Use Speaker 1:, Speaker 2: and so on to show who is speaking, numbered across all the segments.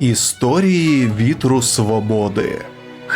Speaker 1: Історії вітру свободи.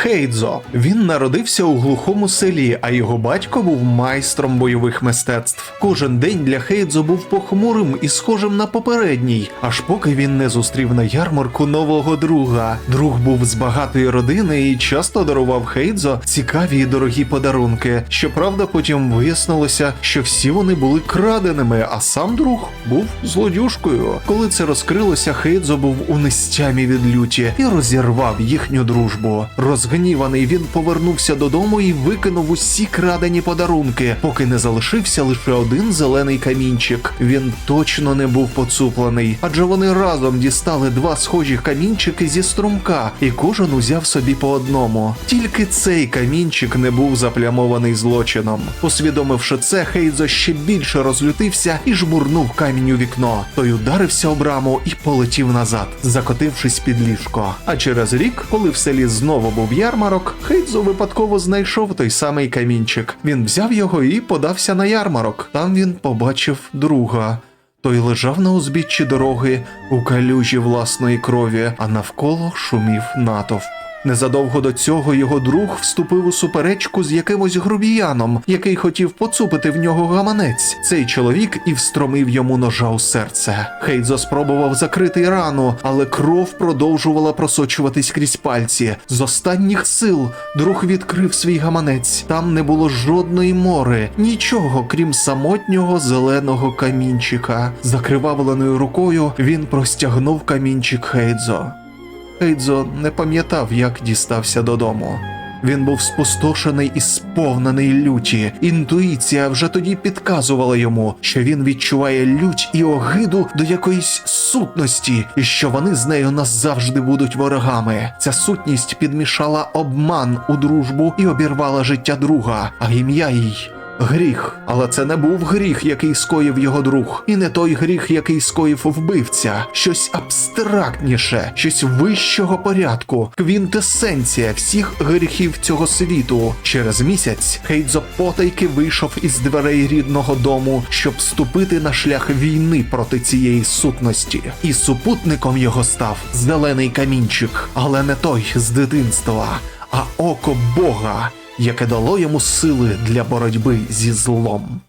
Speaker 1: Хейдзо. Він народився у глухому селі, а його батько був майстром бойових мистецтв. Кожен день для Хейдзо був похмурим і схожим на попередній, аж поки він не зустрів на ярмарку нового друга. Друг був з багатої родини і часто дарував Хейдзо цікаві і дорогі подарунки. Щоправда, потім вияснилося, що всі вони були краденими, а сам друг був злодюшкою. Коли це розкрилося, Хейдзо був у нестямі від люті і розірвав їхню дружбу. Розгніваний він повернувся додому і викинув усі крадені подарунки, поки не залишився лише один зелений камінчик. Він точно не був поцуплений, адже вони разом дістали два схожі камінчики зі струмка, і кожен узяв собі по одному. Тільки цей камінчик не був заплямований злочином. Усвідомивши це, Хейдзо ще більше розлютився і жмурнув камінь у вікно. Той ударився об раму і полетів назад, закотившись під ліжко. А через рік, коли в селі знову був ярмарок, Хейдзо випадково знайшов той самий камінчик. Він взяв його і подався на ярмарок. Там він побачив друга. Той лежав на узбіччі дороги у калюжі власної крові, а навколо шумів натовп. Незадовго до цього його друг вступив у суперечку з якимось грубіяном, який хотів поцупити в нього гаманець. Цей чоловік і встромив йому ножа у серце. Хейдзо спробував закрити рану, але кров продовжувала просочуватись крізь пальці. З останніх сил друг відкрив свій гаманець. Там не було жодної мори, нічого крім самотнього зеленого камінчика. Закривавленою рукою він простягнув камінчик Хейдзо. Хейдзо не пам'ятав, як дістався додому. Він був спустошений і сповнений люті. Інтуїція вже тоді підказувала йому, що він відчуває лють і огиду до якоїсь сутності, і що вони з нею назавжди будуть ворогами. Ця сутність підмішала обман у дружбу і обірвала життя друга, а ім'я їй. Гріх, але це не був гріх, який скоїв його друг, і не той гріх, який скоїв вбивця, щось абстрактніше, щось вищого порядку, квінтесенція всіх гріхів цього світу. Через місяць Хейдзо потайки вийшов із дверей рідного дому, щоб вступити на шлях війни проти цієї сутності. І супутником його став зелений камінчик, але не той з дитинства, а око Бога яке дало йому сили для боротьби зі злом.